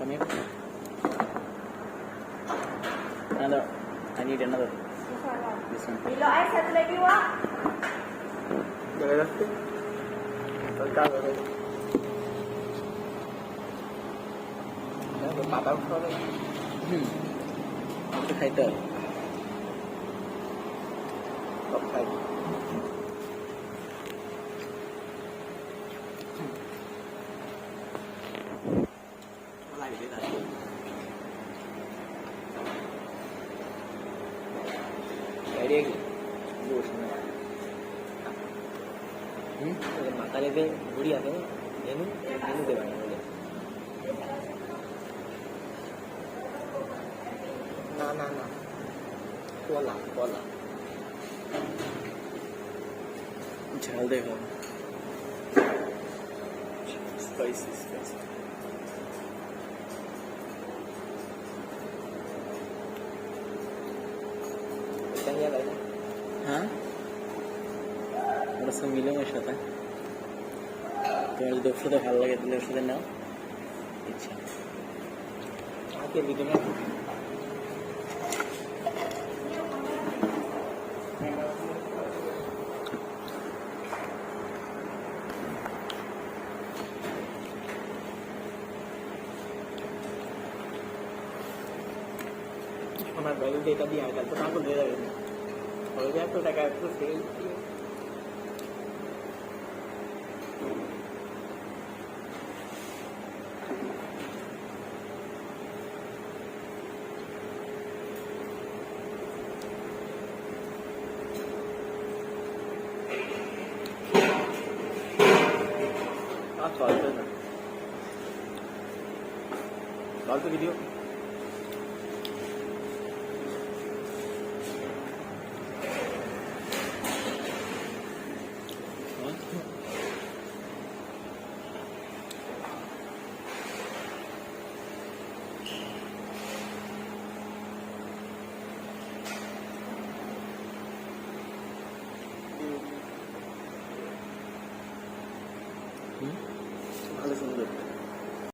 Come here. Another. I need another. This one. Below eyes, satu lagi wah. Jangan rasa. Tengkar lagi. Dah berapa tahun kau lagi? Hmm. Apa title? Top title. হুম মাথা লেগে ঘুরি আছে ধেনু ধেনু দেবে না বলে না না না কলা কলা ঝাল দেখো স্পাইসি স্পাইসি হ্যাঁ ওটা সব মিলে ওর সাথে তোমার যদি সাথে ভালো লাগে তাহলে সাথে নাও ইচ্ছা আগে ভিডিও সোনার ব্যাগে যেটা দিয়ে আয় তারপর তারপর দিয়ে যাবে একশো টাকা একশো সেল আর চলবে না চলতো হুম